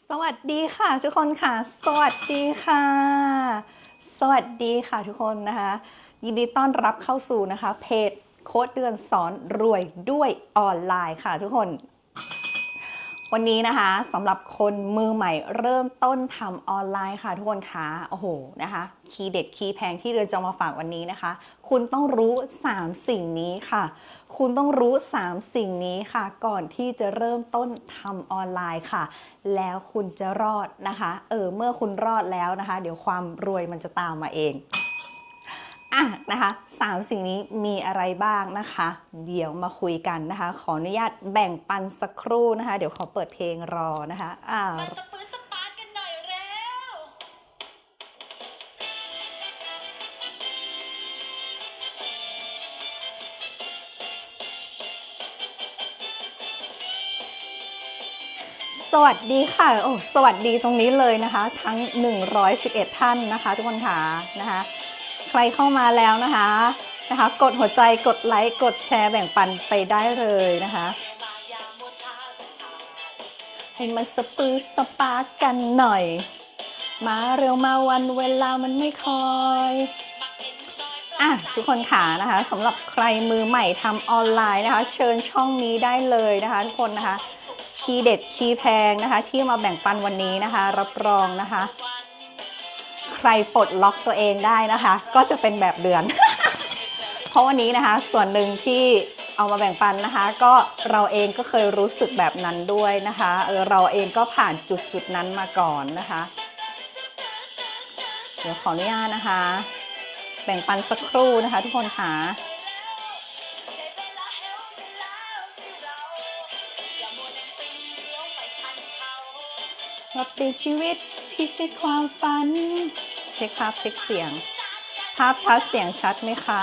สวัสดีค่ะทุกคนค่ะ สวัสดีค่ะ สวัสดีค่ะทุกคนนะคะ ยินดีต้อนรับเข้าสู่นะคะ เพจโค้ดเดือนสอนรวยด้วยออนไลน์ค่ะทุกคน วันนี้นะคะสำหรับคนมือใหม่เริ่มต้นทำออนไลน์ค่ะทุกคนคะโอ้โหนะคะคีย์เด็ดคีย์แพงที่เดือนจะมาฝากวันนี้นะคะ คุณต้องรู้ 3 สิ่งนี้ค่ะ คุณต้องรู้ 3 สิ่งนี้ค่ะ ก่อนที่จะเริ่มต้นทำออนไลน์ค่ะ แล้วคุณจะรอดนะคะ เออเมื่อคุณรอดแล้วนะคะ เดี๋ยวความรวยมันจะตามมาเอง อะนะคะสามสิ่งนี้มีอะไรบ้างนะคะ เดี๋ยวมาคุยกันนะคะ ขออนุญาตแบ่งปันสักครู่นะคะ เดี๋ยวขอเปิดเพลงรอนะคะอ่ามาสปืนสปาร์ตกันหน่อยเร็วสวัสดีค่ะโอ้สวัสดีตรงนี้เลยนะคะ ทั้ง 111 ท่านนะคะ ทุกคนค่ะนะคะ ใครเข้ามาแล้วนะคะนะคะ กดหัวใจกดไลค์กดแชร์แบ่งปันไปได้เลยนะคะ ให้มันสปื้อสปากกันหน่อย มาเร็วมาวันเวลามันไม่คอยอะทุกคนค่ะนะคะสำหรับใครมือใหม่ทำออนไลน์นะคะ เชิญช่องนี้ได้เลยนะคะทุกคนนะคะคีย์เด็ดคีย์แพงนะคะ ที่มาแบ่งปันวันนี้นะคะ รับรองนะคะ ใครปลดล็อกตัวเองได้นะคะ ก็จะเป็นแบบเดือน เพราะวันนี้นะคะ ส่วนหนึ่งที่เอามาแบ่งปันนะคะ ก็เราเองก็เคยรู้สึกแบบนั้นด้วยนะคะเออเราเองก็ผ่านจุดจุดนั้นมาก่อนนะคะ เดี๋ยวขออนุญาตนะคะ แบ่งปันสักครู่นะคะ ทุกคนค่ะเวลาเราเปทันเขามาเปลี่ยนชีวิตพิชิตความฝัน เช็คภาพเช็คเสียง ภาพชัดเสียงชัดไหมคะ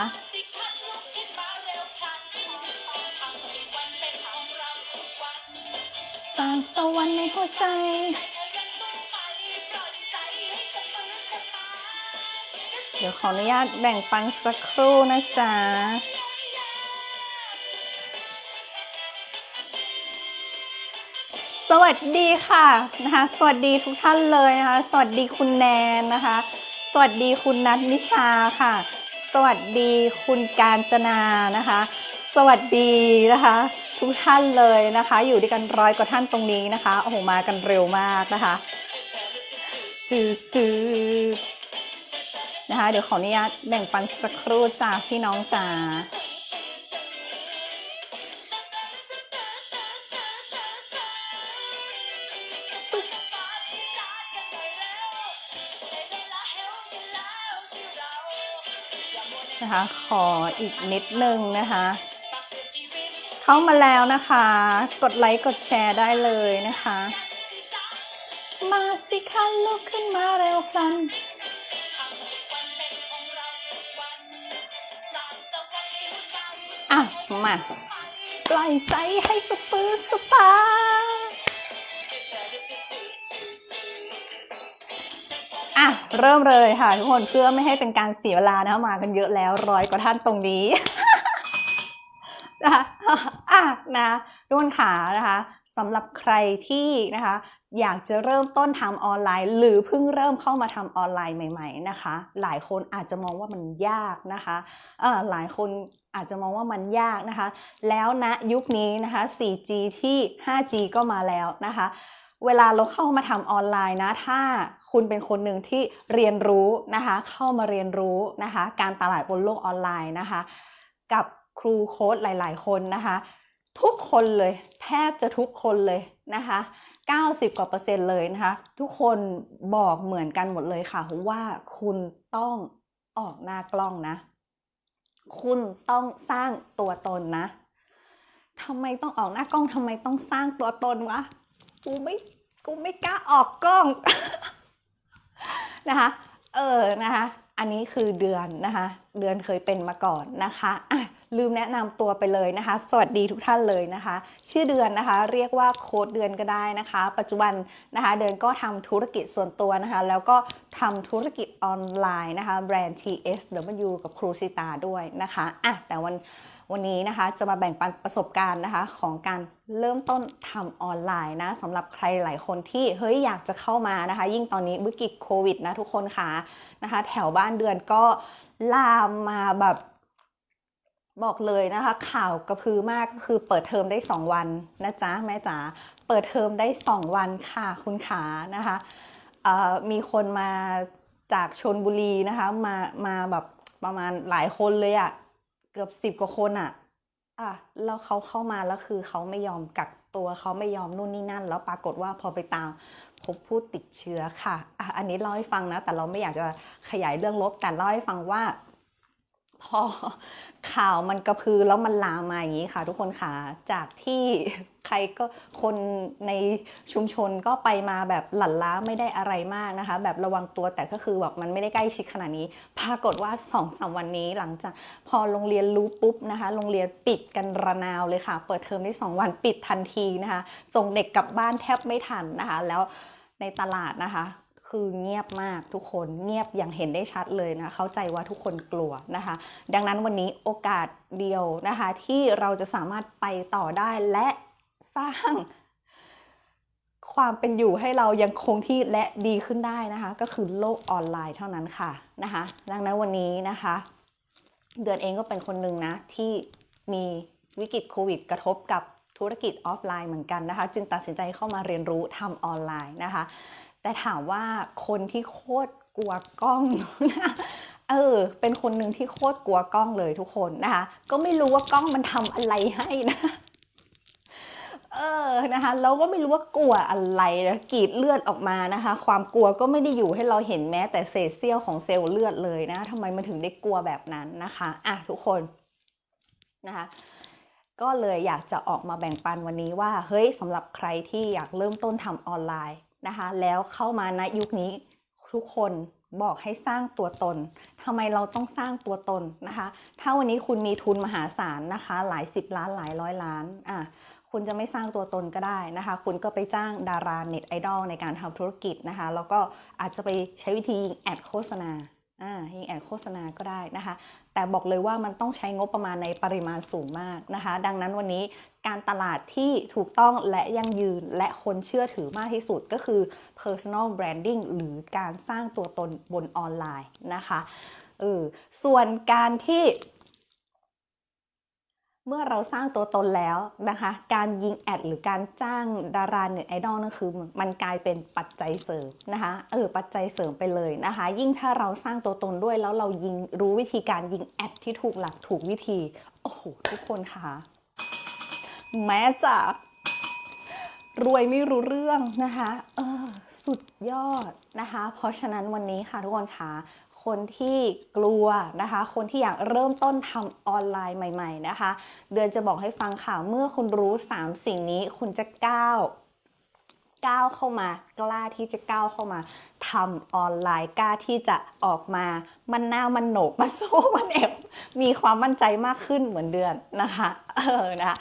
สร้างสวรรค์ในหัวใจเดี๋ยวขออนุญาตแบ่งปันสักครู่นะจ๊ะ สวัสดีค่ะนะคะ สวัสดีทุกท่านเลยนะคะ สวัสดีคุณแนนนะคะ สวัสดีคุณนัทนิชาค่ะ สวัสดีคุณการจนานะคะ สวัสดีนะคะ ทุกท่านเลยนะคะ อยู่ด้วยกันร้อยกว่าท่านตรงนี้นะคะโอ้โหมากันเร็วมากนะคะจืดจืดนะคะ เดี๋ยวขออนุญาตแบ่งปันสักครู่จ้าพี่น้องจ๋า นะคะ ขออีกนิดนึงนะคะ เข้ามาแล้วนะคะ กดไลค์กดแชร์ได้เลยนะคะ มาสิคะลุกขึ้นมาเร็วพลันอะ มา ปล่อยใจให้สปื้อสปา เริ่มเลยค่ะทุกคนเพื่อไม่ให้เป็นการเสียเวลานะคะมากันเยอะแล้วร้อยกว่าท่านตรงนี้นะะอะนะทุกคนขานะคะสำหรับใครที่นะคะอยากจะเริ่มต้นทำออนไลน์ หรือเพิ่งเริ่มเข้ามาทำออนไลน์ใหม่ ๆนะคะ หลายคนอาจจะมองว่ามันยากนะคะเออหลายคนอาจจะมองว่ามันยากนะคะ แล้วณยุคนี้นะคะ 4G ที่ 5G ก็มาแล้วนะคะ เวลาเราเข้ามาทำออนไลน์นะ ถ้า คุณเป็นคนหนึ่งที่เรียนรู้นะคะ เข้ามาเรียนรู้นะคะ การตลาดบนโลกออนไลน์นะคะ กับครูโค้ดหลาย ๆ คนนะคะ ทุกคนเลยแทบจะทุกคนเลยนะคะ 90 กว่าเปอร์เซ็นต์เลยนะคะ ทุกคนบอกเหมือนกันหมดเลยค่ะว่าคุณต้องออกหน้ากล้องนะ คุณต้องสร้างตัวตนนะทำไมต้องออกหน้ากล้องทำไมต้องสร้างตัวตนวะ กูไม่ กูไม่กล้าออกกล้อง นะคะ เออนะคะ อันนี้คือเดือนนะคะ เดือนเคยเป็นมาก่อนนะคะะลืมแนะนำตัวไปเลยนะคะ สวัสดีทุกท่านเลยนะคะ ชื่อเดือนนะคะ เรียกว่าโค้ดเดือนก็ได้นะคะ ปัจจุบันนะคะ เดือนก็ทำธุรกิจส่วนตัวนะคะ แล้วก็ทำธุรกิจออนไลน์นะคะ แบรนด์ TSW กับครูซิตาด้วยนะคะอะแต่วัน วันนี้นะคะจะมาแบ่งปันประสบการณ์นะคะของการเริ่มต้นทำออนไลน์นะสำหรับใครหลายคนที่เฮ้ยอยากจะเข้ามานะคะ ยิ่งตอนนี้วิกฤตโควิดนะทุกคนค่ะนะคะ แถวบ้านเดือนก็ลามมาแบบบอกเลยนะคะ ข่าวกระพือมากก็คือเปิดเทอมได้ 2 วันนะจ๊ะแม่จ๋าเปิดเทอมได้ 2 วันค่ะคุณขานะคะมีคนมาจากชนบุรีนะคะมามาแบบประมาณหลายคนเลยอะ เกือบสิบกว่าคนอะอะแล้วเขาเข้ามาแล้วคือเขาไม่ยอมกักตัวเขาไม่ยอมนู่นนี่นั่น แล้วปรากฏว่าพอไปตามพบผู้ติดเชื้อค่ะอะ อันนี้เล่าให้ฟังนะ แต่เราไม่อยากจะขยายเรื่องลบแต่เล่าให้ฟังว่า พอข่าวมันกระพือแล้วมันลามมาอย่างนี้ค่ะ ทุกคนค่ะจากที่ ใครก็คนในชุมชนก็ไปมาแบบหลั่นล้าไม่ได้อะไรมากนะคะ แบบระวังตัวแต่ก็คือแบบมันไม่ได้ใกล้ชิดขนาดนี้ ปรากฏว่าสองสามวันนี้หลังจากพอโรงเรียนรู้ปุ๊บนะคะ โรงเรียนปิดกันระนาวเลยค่ะ เปิดเทอมได้สองวันปิดทันทีนะคะส่งเด็กกลับบ้านแทบไม่ทันนะคะ แล้วในตลาดนะคะคือเงียบมากทุกคนเงียบอย่างเห็นได้ชัดเลยนะเข้าใจว่าทุกคนกลัวนะคะ ดังนั้นวันนี้โอกาสเดียวนะคะ ที่เราจะสามารถไปต่อได้และ ร้าง ความเป็นอยู่ให้เรายังคงที่และดีขึ้นได้นะคะ ก็คือโลกออนไลน์เท่านั้นค่ะนะคะดังนั้นวันนี้นะคะ เดือนเองก็เป็นคนหนึ่งนะที่มีวิกฤตโควิด กระทบกับธุรกิจออฟไลน์เหมือนกันนะคะ จึงตัดสินใจเข้ามาเรียนรู้ทำออนไลน์นะคะ แต่ถามว่าคนที่โคตรกลัวกล้องเออ เป็นคนหนึ่งที่โคตรกลัวกล้องเลยทุกคนนะคะ ก็ไม่รู้ว่ากล้องมันทำอะไรให้นะ เออนะคะเราก็ไม่รู้ว่ากลัวอะไรนะกรีดเลือดออกมานะคะ ความกลัวก็ไม่ได้อยู่ให้เราเห็นแม้แต่เศษเสี้ยวของเซลล์เลือดเลยนะทำไมมันถึงได้กลัวแบบนั้นนะคะอะทุกคนนะคะก็เลยอยากจะออกมาแบ่งปันวันนี้ว่า เฮ้ยสำหรับใครที่อยากเริ่มต้นทำออนไลน์นะคะ แล้วเข้ามาณยุคนี้ทุกคนบอกให้สร้างตัวตนทำไมเราต้องสร้างตัวตนนะคะ ถ้าวันนี้คุณมีทุนมหาศาลนะคะ หลายสิบล้านหลายร้อยล้าน อะ คุณจะไม่สร้างตัวตนก็ได้นะคะ คุณก็ไปจ้างดาราเน็ตไอดอลในการทำธุรกิจนะคะ แล้วก็อาจจะไปใช้วิธียิงแอดโฆษณาอ่ายิงแอดโฆษณาก็ได้นะคะ แต่บอกเลยว่ามันต้องใช้งบประมาณในปริมาณสูงมากนะคะ ดังนั้นวันนี้การตลาดที่ถูกต้องและยั่งยืนและคนเชื่อถือมากที่สุดก็คือ personal branding หรือการสร้างตัวตนบนออนไลน์นะคะเออส่วนการที่ เมื่อเราสร้างตัวตนแล้วนะคะ การยิงแอดหรือการจ้างดาราเน็ตไอดอลนั่นคือมันกลายเป็นปัจจัยเสริมนะคะเออปัจจัยเสริมไปเลยนะคะ ยิ่งถ้าเราสร้างตัวตนด้วยแล้วเรายิงรู้วิธีการยิงแอดที่ถูกหลักถูกวิธี โอ้โหทุกคนค่ะ แม้จะรวยไม่รู้เรื่องนะคะ เออ สุดยอดนะคะ เพราะฉะนั้นวันนี้ค่ะทุกคนค่ะ คนที่กลัวนะคะ คนที่อยากเริ่มต้นทำออนไลน์ใหม่ ๆนะคะ เดือนจะบอกให้ฟังค่ะเมื่อคุณรู้ 3 สิ่งนี้คุณจะก้าวก้าวเข้ามากล้าที่จะก้าวเข้ามาทำออนไลน์กล้าที่จะออกมา มันหน้ามันโหนกมันโซ่มันเอวมีความมั่นใจมากขึ้นเหมือนเดือนนะคะ เออนะคะ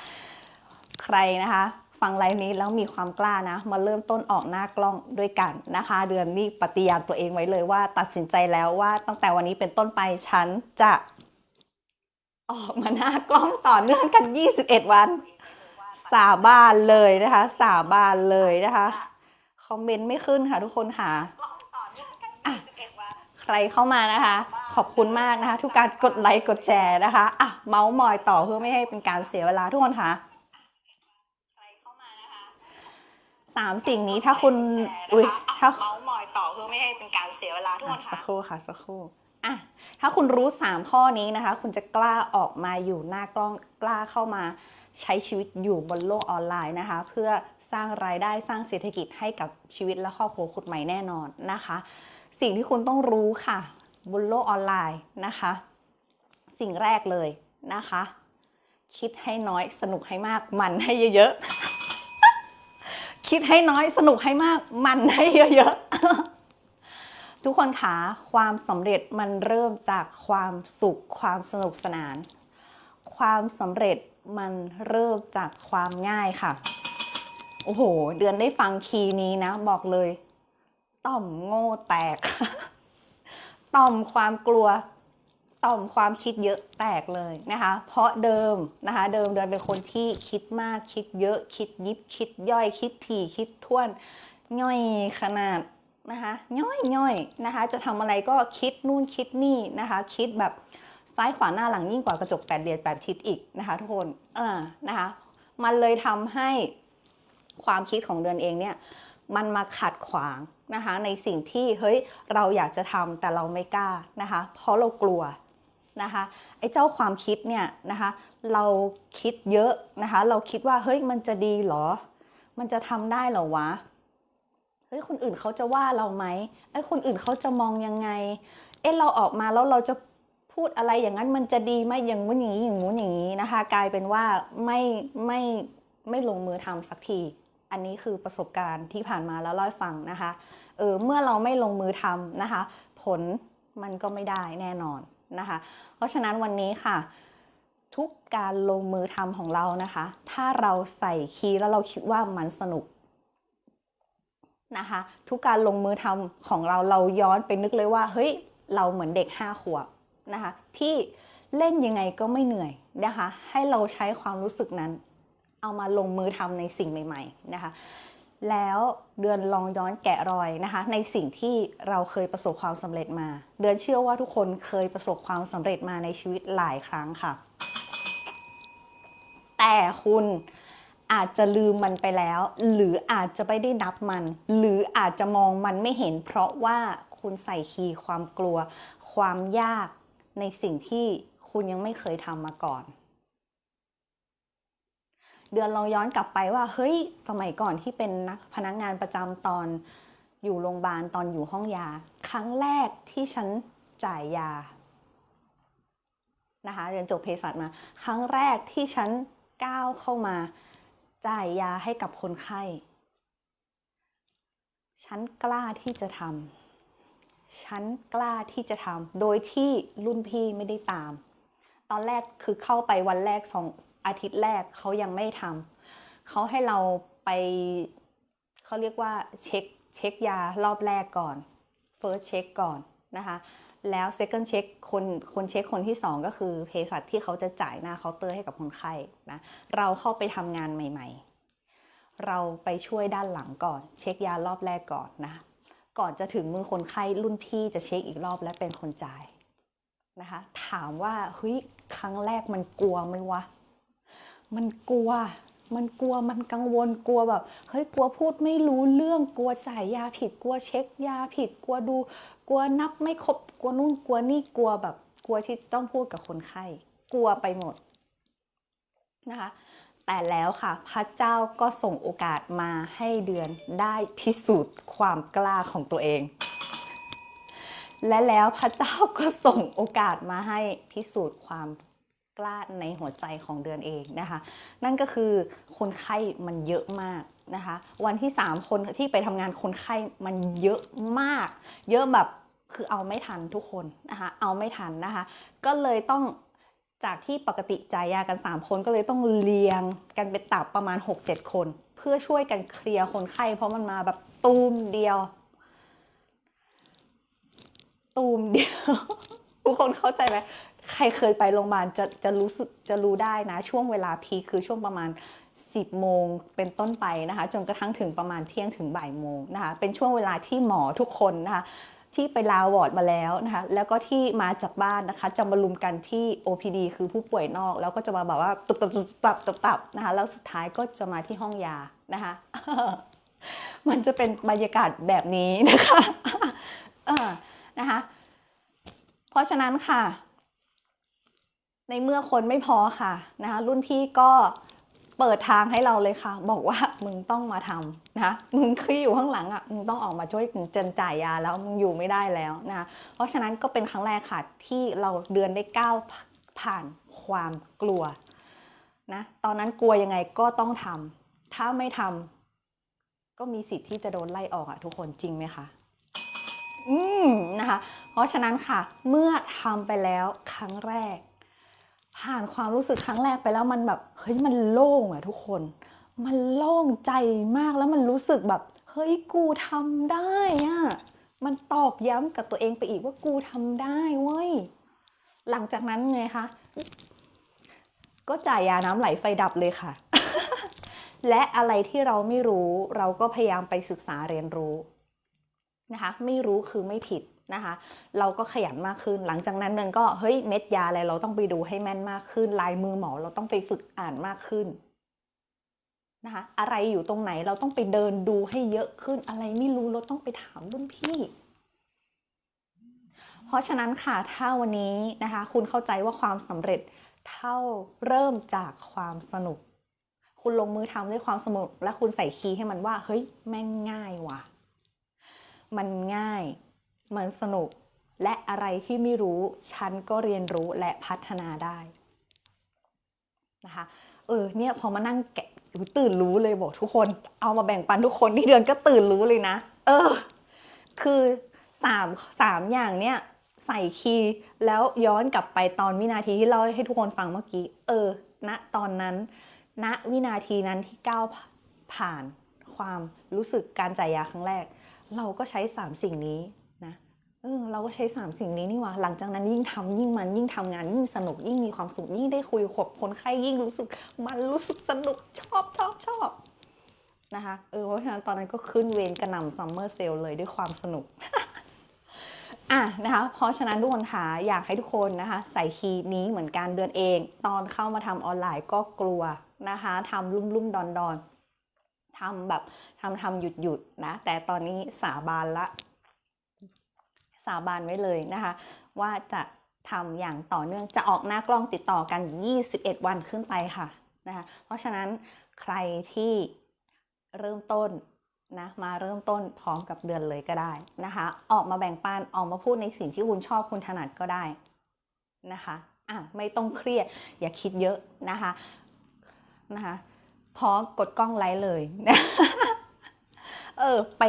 ใครนะคะ ฟังไลฟ์นี้แล้วมีความกล้านะ มาเริ่มต้นออกหน้ากล้องด้วยกันนะคะ เดือนนี้ปฏิญาณตัวเองไว้เลยว่า ตัดสินใจแล้วว่าตั้งแต่วันนี้เป็นต้นไปฉันจะออกมาหน้ากล้องต่อเนื่องกัน 21 วัน สาบานเลยนะคะ สาบานเลยนะคะ คอมเมนต์ไม่ขึ้นค่ะทุกคนค่ะอะใครเข้ามานะคะ ขอบคุณมากนะคะ ทุกการกดไลค์กดแชร์นะคะอะเมาส์มอยต่อเพื่อไม่ให้เป็นการเสียเวลาทุกคนค่ะ สามสิ่งนี้ถ้าคุณอุ้ยถ้าเมาส์มอยต่อเพื่อไม่ให้เป็นการเสียเวลาทุกคนอะสัค่ะกครู่ค่ะสักครู่อะถ้าคุณรู้ 3 ข้อนี้นะคะ คุณจะกล้าออกมาอยู่หน้ากล้องกล้าเข้ามาใช้ชีวิตอยู่บนโลกออนไลน์นะคะ เพื่อสร้างรายได้สร้างเศรษฐกิจให้กับชีวิตและครอบครัวคุณใหม่แน่นอนนะคะ สิ่งที่คุณต้องรู้ค่ะ บนโลกออนไลน์นะคะ สิ่งแรกเลยนะคะ คิดให้น้อยสนุกให้มากมันให้เยอะๆ คิดให้น้อยสนุกให้มาก มันให้เยอะๆ ทุกคนคะความสำเร็จมันเริ่มจากความสุขความสนุกสนาน ความสำเร็จมันเริ่มจากความง่ายค่ะ โอ้โห เดือนได้ฟังคีย์นี้นะ บอกเลย ต่อมโง่แตก ต่อมความกลัว ต่อมความคิดเยอะแตกเลยนะคะ เพราะเดิมนะคะ เดิมเดินเป็นคนที่คิดมากคิดเยอะคิดยิบคิดย่อยคิดถี่คิดท่วนย่อยขนาดนะคะย่อยย่อยนะคะ จะทำอะไรก็คิดนู่นคิดนี่นะคะ คิดแบบซ้ายขวาหน้าหลังยิ่งกว่ากระจกแปดเหลี่ยมแปดทิศอีกนะคะทุกคนเออนะคะ มันเลยทำให้ความคิดของเดือนเองเนี่ยมันมาขัดขวางนะคะในสิ่งที่เฮ้ยเราอยากจะทำแต่เราไม่กล้านะคะ เพราะเรากลัว นะคะไอ้เจ้าความคิดเนี่ยนะคะเราคิดเยอะนะคะเราคิดว่าเฮ้ยมันจะดีหรอ มันจะทำได้หรอวะเฮ้ยคนอื่นเขาจะว่าเราไหมไอ้คนอื่นเขาจะมองยังไงเอ๊ะเราออกมาแล้วเราจะพูดอะไรอย่างนั้นมันจะดีไหมอย่างงู้นอย่างนี้อย่างงู้นอย่างนี้นะคะ กลายเป็นว่าไม่ไม่ไม่ลงมือทำสักที อันนี้คือประสบการณ์ที่ผ่านมาแล้วเล่าให้ฟังนะคะเออเมื่อเราไม่ลงมือทำนะคะ ผลมันก็ไม่ได้แน่นอน นะคะ เพราะฉะนั้นวันนี้ค่ะ ทุกการลงมือทำของเรานะคะ ถ้าเราใส่คีย์แล้วเราคิดว่ามันสนุกนะคะ ทุกการลงมือทำของเราเราย้อนไปนึกเลยว่า เฮ้ย เราเหมือนเด็กห้าขวบนะคะ ที่เล่นยังไงก็ไม่เหนื่อยนะคะ ให้เราใช้ความรู้สึกนั้น เอามาลงมือทำในสิ่งใหม่ ๆ นะคะ แล้วเดือนลองย้อนแกะรอยนะคะ ในสิ่งที่เราเคยประสบความสำเร็จมา เดือนเชื่อว่าทุกคนเคยประสบความสำเร็จมาในชีวิตหลายครั้งค่ะ แต่คุณอาจจะลืมมันไปแล้ว หรืออาจจะไม่ได้นับมัน หรืออาจจะมองมันไม่เห็น เพราะว่าคุณใส่คีย์ความกลัว ความยากในสิ่งที่คุณยังไม่เคยทำมาก่อน เดือนลองย้อนกลับไปว่า เฮ้ย สมัยก่อนที่เป็นนักพนักงานประจำตอนอยู่โรงพยาบาลตอนอยู่ห้องยา ครั้งแรกที่ฉันจ่ายยานะคะเรียนจบเภสัชมา ครั้งแรกที่ฉันก้าวเข้ามา จ่ายยาให้กับคนไข้ ฉันกล้าที่จะทำฉันกล้าที่จะทำโดยที่รุ่นพี่ไม่ได้ตาม ตอนแรกคือเข้าไปวันแรกสอง อาทิตย์แรกเขายังไม่ทำเขาให้เราไปเขาเรียกว่าเช็คเช็คยารอบแรกก่อน first check ก่อนนะคะ แล้ว second check คนคนเช็คคนที่ 2 ก็คือเภสัชที่เขาจะจ่ายหน้าเคาน์เตอร์ให้กับคนไข้นะเราเข้าไปทำงานใหม่ ๆ เราไปช่วยด้านหลังก่อน เช็คยารอบแรกก่อนนะก่อนจะถึงมือคนไข้รุ่นพี่จะเช็คอีกรอบและเป็นคนจ่ายนะคะถามว่าเฮ้ยครั้งแรกมันกลัวไหมวะ มันกลัว มันกลัวมันกังวลกลัวแบบเฮ้ยกลัวพูดไม่รู้เรื่องกลัวจ่ายยาผิด กลัวเช็คยาผิด กลัวดู กลัวนับไม่ครบกลัวนู่นกลัวนี่กลัวแบบ กลัวที่ต้องพูดกับคนไข้กลัวไปหมดนะคะแต่แล้วค่ะพระเจ้าก็ส่งโอกาสมาให้เดือนได้พิสูจน์ความกล้าของตัวเอง และแล้วพระเจ้าก็ส่งโอกาสมาให้พิสูจน์ความ กล้าในหัวใจของเดือนเองนะคะ นั่นก็คือคนไข้มันเยอะมากนะคะ วันที่ 3 คนที่ไปทำงานคนไข้มันเยอะมาก เยอะแบบคือเอาไม่ทันทุกคนนะคะ เอาไม่ทันนะคะ ก็เลยต้องจากที่ปกติจ่ายยากัน 3 คนก็เลยต้องเรียงกันเป็นตับประมาณ 6-7 คน เพื่อช่วยกันเคลียร์คนไข้ เพราะมันมาแบบตูมเดียว ตูมเดียว ทุกคนเข้าใจไหม ใครเคยไปโรงพยาบาลจะจะรู้สึกจะรู้ได้นะ ช่วงเวลาพีคคือช่วงประมาณ 10 โมงเป็นต้นไปนะคะ จนกระทั่งถึงประมาณเที่ยงถึงบ่ายโมงนะคะ เป็นช่วงเวลาที่หมอทุกคนนะคะที่ไปลาวอร์ดมาแล้วนะคะแล้วก็ที่มาจากบ้านนะคะจะมารุมกันที่ OPD คือผู้ป่วยนอก แล้วก็จะมาแบบว่าตุบตับตุบตับตุบตับนะคะแล้วสุดท้ายก็จะมาที่ห้องยานะคะมันจะเป็นบรรยากาศแบบนี้นะคะเออนะคะ เพราะฉะนั้นค่ะ ในเมื่อคนไม่พอค่ะนะคะรุ่นพี่ก็เปิดทางให้เราเลยค่ะ บอกว่ามึงต้องมาทำนะมึงคืออยู่ข้างหลังอะมึงต้องออกมาช่วยเจนจ่ายยาแล้วมึงอยู่ไม่ได้แล้วนะคะเพราะฉะนั้นก็เป็นครั้งแรกค่ะที่เราเดือนได้ก้าวผ่านความกลัวนะตอนนั้นกลัวยังไงก็ต้องทำถ้าไม่ทำก็มีสิทธิ์ที่จะโดนไล่ออกอะทุกคนจริงไหมคะอืมนะคะ เพราะฉะนั้นค่ะ เมื่อทำไปแล้วครั้งแรก ผ่านความรู้สึกครั้งแรกไปแล้วมันแบบเฮ้ยมันโล่งอะทุกคน มันโล่งใจมากแล้วมันรู้สึกแบบ เฮ้ยกูทำได้อะมันตอกย้ำกับตัวเองไปอีกว่ากูทำได้เว้ยหลังจากนั้นไงคะก็จ่ายยาน้ำไหลไฟดับเลยค่ะ และอะไรที่เราไม่รู้ เราก็พยายามไปศึกษาเรียนรู้นะคะ ไม่รู้คือไม่ผิด นะคะ เราก็ขยันมากขึ้น หลังจากนั้นมันก็เฮ้ยเม็ดยาอะไรเราต้องไปดูให้แม่นมากขึ้น ลายมือหมอเราต้องไปฝึกอ่านมากขึ้นนะคะอะไรอยู่ตรงไหนเราต้องไปเดินดูให้เยอะขึ้นอะไรไม่รู้เราต้องไปถามรุ่นพี่ เพราะฉะนั้นค่ะถ้าวันนี้นะคะ คุณเข้าใจว่าความสำเร็จเท่าเริ่มจากความสนุก คุณลงมือทำด้วยความสนุกและคุณใส่คีย์ให้มันว่า เฮ้ยแม่งง่ายว่ะ มันง่าย มันสนุก และอะไรที่ไม่รู้ ฉันก็เรียนรู้และพัฒนาได้นะคะเออเนี่ยพอมานั่งแกะตื่นรู้เลยบอกทุกคน เอามาแบ่งปันทุกคนที่เดือนก็ตื่นรู้เลยนะ เออ คือสามสามอย่างเนี่ยใส่คีย์แล้วย้อนกลับไปตอนวินาทีที่เล่าให้ทุกคนฟังเมื่อกี้ เออณตอนนั้นณวินาทีนั้นที่ก้าวผ่านความรู้สึกการจ่ายยาครั้งแรก เราก็ใช้สามสิ่งนี้ เออเราก็ใช้สามสิ่งนี้นี่ว่าหลังจากนั้นยิ่งทำยิ่งมันยิ่งทำงานยิ่งสนุกยิ่งมีความสุขยิ่งได้คุยกับคนไข้ยิ่งรู้สึก มันรู้สึกสนุกชอบชอบชอบนะคะเออเพราะฉะนั้นตอนนั้นก็ขึ้นเวรกระหน่ำซัมเมอร์เซลเลยด้วยความสนุกอะนะคะเพราะฉะนั้นทุกคนคะอยากให้ทุกคนนะคะใส่คีย์นี้เหมือนกันเดือนเอง ตอนเข้ามาทำออนไลน์ก็กลัวนะคะทำลุ่มลุ่มๆดอนดอนๆทำแบบทำทำหยุดหยุดนะแต่ตอนนี้สาบานละ สาบานไว้เลยนะคะ ว่าจะทำอย่างต่อเนื่องจะออกหน้ากล้องติดต่อกัน 21 วันขึ้นไปค่ะนะคะเพราะฉะนั้นใครที่เริ่มต้นนะมาเริ่มต้นพร้อมกับเดือนเลยก็ได้นะคะ ออกมาแบ่งปันออกมาพูดในสิ่งที่คุณชอบคุณถนัดก็ได้นะคะอะไม่ต้องเครียดอย่าคิดเยอะนะคะนะคะพร้อมกดกล้องไลฟ์เลย เออไป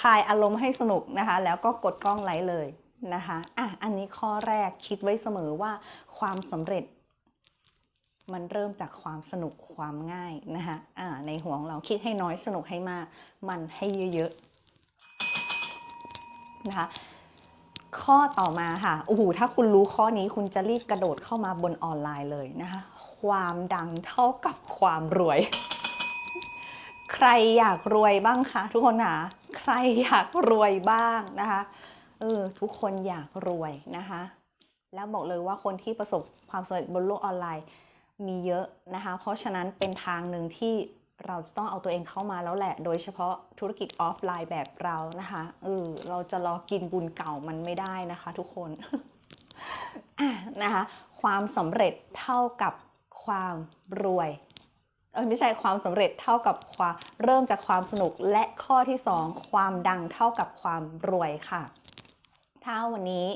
คลายอารมณ์ให้สนุกนะคะ แล้วก็กดกล้องไลค์เลยนะคะอะอันนี้ข้อแรกคิดไว้เสมอว่าความสำเร็จ มันเริ่มจากความสนุกความง่ายนะคะอ่าในหัวของเราคิดให้น้อยสนุกให้มาก มันให้เยอะๆนะคะข้อต่อมาค่ะโอ้โหถ้าคุณรู้ข้อนี้คุณจะรีบกระโดดเข้ามาบนออนไลน์เลยนะคะ ความดังเท่ากับความรวย ใครอยากรวยบ้างคะทุกคนคะใครอยากรวยบ้างนะคะเออทุกคนอยากรวยนะคะ แล้วบอกเลยว่าคนที่ประสบความสำเร็จบนโลกออนไลน์มีเยอะนะคะ เพราะฉะนั้นเป็นทางหนึ่งที่เราจะต้องเอาตัวเองเข้ามาแล้วแหละ โดยเฉพาะธุรกิจออฟไลน์แบบเรานะคะเออเราจะรอกินบุญเก่ามันไม่ได้นะคะ ทุกคนนะคะ ความสำเร็จเท่ากับความรวย ไม่ใช่ความสำเร็จเท่ากับความเริ่มจากความสนุกและข้อที่ 2 ความดังเท่ากับความรวยค่ะ ถ้าวันนี้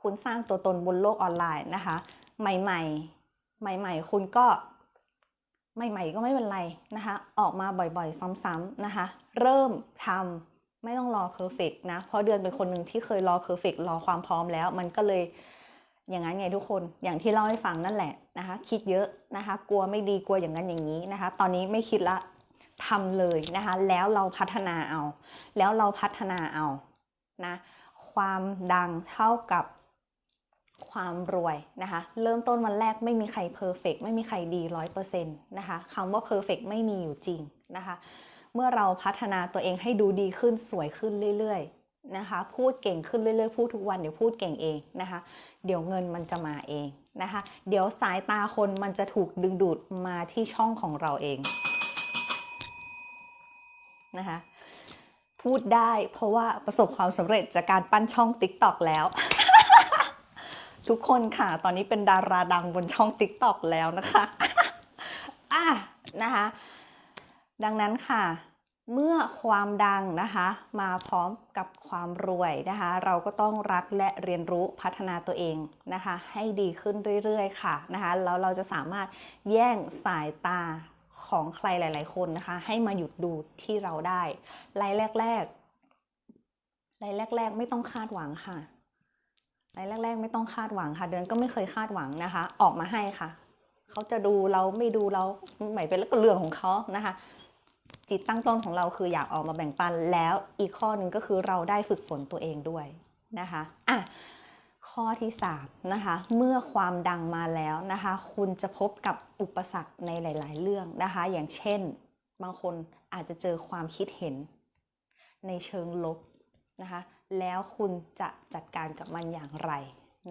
คุณสร้างตัวตนบนโลกออนไลน์นะคะ ใหม่ๆ ใหม่ ๆ คุณก็ใหม่ ๆ ก็ไม่เป็นไรนะคะ ออกมาบ่อยๆ ซ้ำๆนะคะ เริ่มทำไม่ต้องรอเพอร์เฟกนะ เพราะเดือนเป็นคนหนึ่งที่เคยรอเพอร์เฟกรอความพร้อมแล้ว มันก็เลย อย่างนั้นไงทุกคนอย่างที่เล่าให้ฟังนั่นแหละนะคะ คิดเยอะนะคะ กลัวไม่ดีกลัวอย่างนั้นอย่างนี้นะคะ ตอนนี้ไม่คิดละทำเลยนะคะ แล้วเราพัฒนาเอา แล้วเราพัฒนาเอานะความดังเท่ากับความรวยนะคะ เริ่มต้นวันแรกไม่มีใครเพอร์เฟกไม่มีใครดีร้อยเปอร์เซ็นต์นะคะคำว่าเพอร์เฟกไม่มีอยู่จริงนะคะ เมื่อเราพัฒนาตัวเองให้ดูดีขึ้นสวยขึ้นเรื่อยๆ นะคะ พูดเก่งขึ้นเรื่อยๆ พูดทุกวันเดี๋ยวพูดเก่งเองนะคะ เดี๋ยวเงินมันจะมาเองนะคะ เดี๋ยวสายตาคนมันจะถูกดึงดูดมาที่ช่องของเราเองนะคะ พูดได้เพราะว่าประสบความสำเร็จจากการปั้นช่อง TikTok แล้ว ทุกคนค่ะ ตอนนี้เป็นดาราดังบนช่อง TikTok แล้วนะคะอะนะคะ ดังนั้นค่ะ เมื่อความดังนะคะมาพร้อมกับความรวยนะคะ เราก็ต้องรักและเรียนรู้พัฒนาตัวเองนะคะ ให้ดีขึ้นเรื่อยๆ ค่ะนะคะแล้วเราจะสามารถแย่งสายตาของใครหลาย ๆ คนนะคะ ให้มาหยุดดูที่เราได้รายแรกๆรายแรก ๆ ไม่ต้องคาดหวังค่ะรายแรก ๆ ไม่ต้องคาดหวังค่ะ เดือนก็ไม่เคยคาดหวังนะคะ ออกมาให้ค่ะเขาจะดูเราไม่ดูเราไม่เป็นเรื่องของเขานะคะ จิตตั้งต้นของเราคืออยากออกมาแบ่งปันแล้วอีกข้อหนึ่งก็คือเราได้ฝึกฝนตัวเองด้วยนะคะอะข้อที่3นะคะเมื่อความดังมาแล้วนะคะคุณจะพบกับอุปสรรคในหลาย ๆ เรื่องนะคะ อย่างเช่น บางคนอาจจะเจอความคิดเห็นในเชิงลบนะคะแล้วคุณจะจัดการกับมันอย่างไร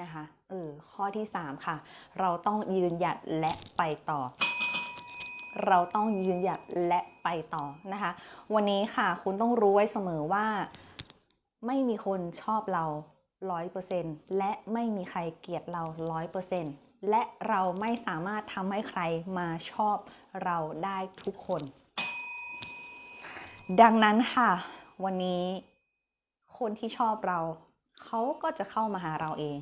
นะคะเออข้อที่ 3 ค่ะ เราต้องยืนหยัดและไปต่อ เราต้องยืนหยัดและไปต่อนะคะ วันนี้ค่ะคุณต้องรู้ไว้เสมอว่า ไม่มีคนชอบเรา100%และไม่มีใครเกลียดเรา100%และเราไม่สามารถทำให้ใครมาชอบเราได้ทุกคน ดังนั้นค่ะ วันนี้คนที่ชอบเราเขาก็จะเข้ามาหาเราเอง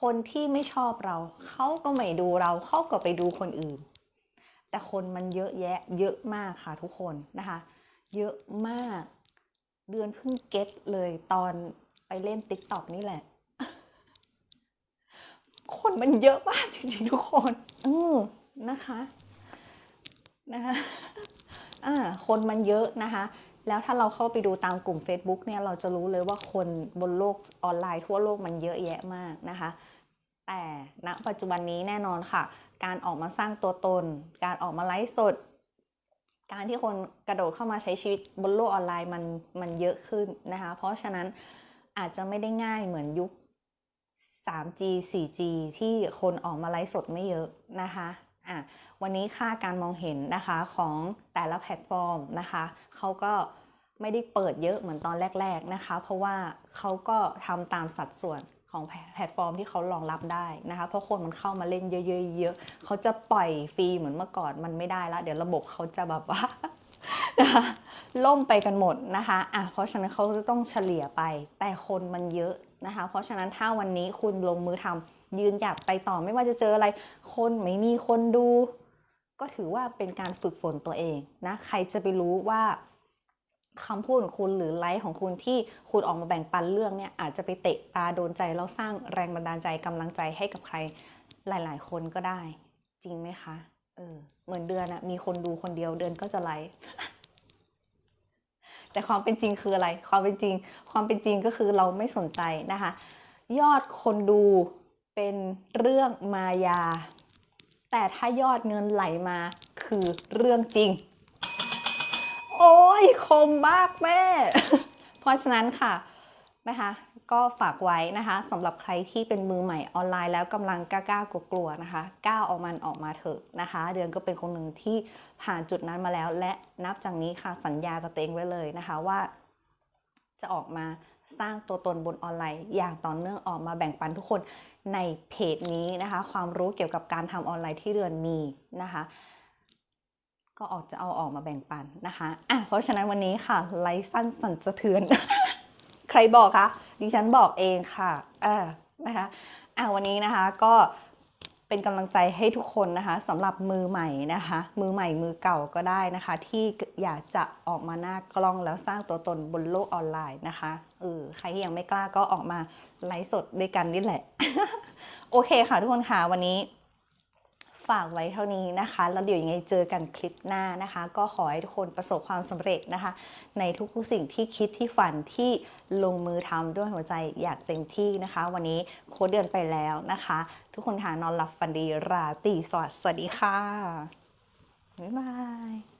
คนที่ไม่ชอบเรา เขาก็ไม่ดูเรา เขาก็ไปดูคนอื่น แต่คนมันเยอะแยะเยอะมากค่ะทุกคนนะคะ เยอะมาก เดือนเพิ่งเก็ตเลยตอนไปเล่น t ิ k t o k นี่แหละ คนมันเยอะมากจริงๆทุกคน อือนะคะนะคะอ่าคนมันเยอะนะคะ แล้วถ้าเราเข้าไปดูตามกลุ่ม Facebook เนี่ยเราจะรู้เลยว่าคนบนโลกออนไลน์ทั่วโลกมันเยอะแยะมากนะคะ แต่ณปัจจุบันนี้แน่นอนค่ะ การออกมาสร้างตัวตน การออกมาไลฟ์สด การที่คนกระโดดเข้ามาใช้ชีวิตบนโลกออนไลน์มันมันเยอะขึ้นนะคะ เพราะฉะนั้นอาจจะไม่ได้ง่ายเหมือนยุค 3G 4G ที่คนออกมาไลฟ์สดไม่เยอะนะคะอะวันนี้ค่าการมองเห็นนะคะของแต่ละแพลตฟอร์มนะคะเขาก็ไม่ได้เปิดเยอะเหมือนตอนแรก ๆนะคะ เพราะว่าเขาก็ทำตามสัดส่วน ของแพลตฟอร์มที่เขารองรับได้นะคะเพราะคนมันเข้ามาเล่นเยอะๆๆเขาจะปล่อยฟรีเหมือนเมื่อก่อนมันไม่ได้แล้วเดี๋ยวระบบเขาจะแบบว่านะคะล่มไปกันหมดนะคะอะเพราะฉะนั้นเขาจะต้องเฉลี่ยไป แต่คนมันเยอะนะคะ เพราะฉะนั้นถ้าวันนี้คุณลงมือทำยืนหยัดไปต่อไม่ว่าจะเจออะไร คนไม่มีคนดู ก็ถือว่าเป็นการฝึกฝนตัวเองนะ ใครจะไปรู้ว่า คำพูดของคุณหรือไลฟ์ของคุณที่คุณออกมาแบ่งปันเรื่องเนี่ยอาจจะไปเตะตาโดนใจแล้วสร้างแรงบันดาลใจกำลังใจให้กับใครหลาย ๆ คนก็ได้ จริงไหมคะเออเหมือนเดือนอะมีคนดูคนเดียวเดือนก็จะไลฟ์แต่ความเป็นจริงคืออะไร ความเป็นจริง ความเป็นจริงก็คือเราไม่สนใจนะคะ ยอดคนดูเป็นเรื่องมายา แต่ถ้ายอดเงินไหลมาคือเรื่องจริง ยคมมากแม่ เพราะฉะนั้นค่ะนะคะก็ฝากไว้นะคะสำหรับใครที่เป็นมือใหม่ออนไลน์แล้วกำลังกล้าๆกลัวๆนะคะก้าวออกมันออกมาเถอะนะคะ เดือนก็เป็นคนหนึ่งที่ผ่านจุดนั้นมาแล้ว และนับจากนี้ค่ะสัญญากับตัวเองไว้เลยนะคะว่า จะออกมาสร้างตัวตนบนออนไลน์ อย่างต่อเนื่องออกมาแบ่งปันทุกคนในเพจนี้นะคะ ความรู้เกี่ยวกับการทำออนไลน์ที่เดือนมีนะคะ ก็ออกจะเอาออกมาแบ่งปันนะคะอะเพราะฉะนั้นวันนี้ค่ะไลฟ์สั้นสั่นสะเทือน ใครบอกคะดิฉันบอกเองค่ะอ่านะคะอะวันนี้นะคะก็เป็นกำลังใจให้ทุกคนนะคะสำหรับมือใหม่นะคะ มือใหม่มือเก่าก็ได้นะคะ ที่อยากจะออกมาหน้ากล้องแล้วสร้างตัวตนบนโลกออนไลน์นะคะเออใครที่ยังไม่กล้าก็ออกมาไลฟ์สดด้วยกันนี่แหละ โอเคค่ะทุกคนค่ะวันนี้ ฝากไว้เท่านี้นะคะ แล้วเดี๋ยวยังไงเจอกันคลิปหน้านะคะ ก็ขอให้ทุกคนประสบความสำเร็จนะคะ ในทุกๆสิ่งที่คิดที่ฝันที่ลงมือทำด้วยหัวใจอยากเต็มที่นะคะ วันนี้โค้ดเดือนไปแล้วนะคะ ทุกคนทางนอนหลับฝันดีราตรีสวัสดิ์สวัสดีค่ะบ๊ายบาย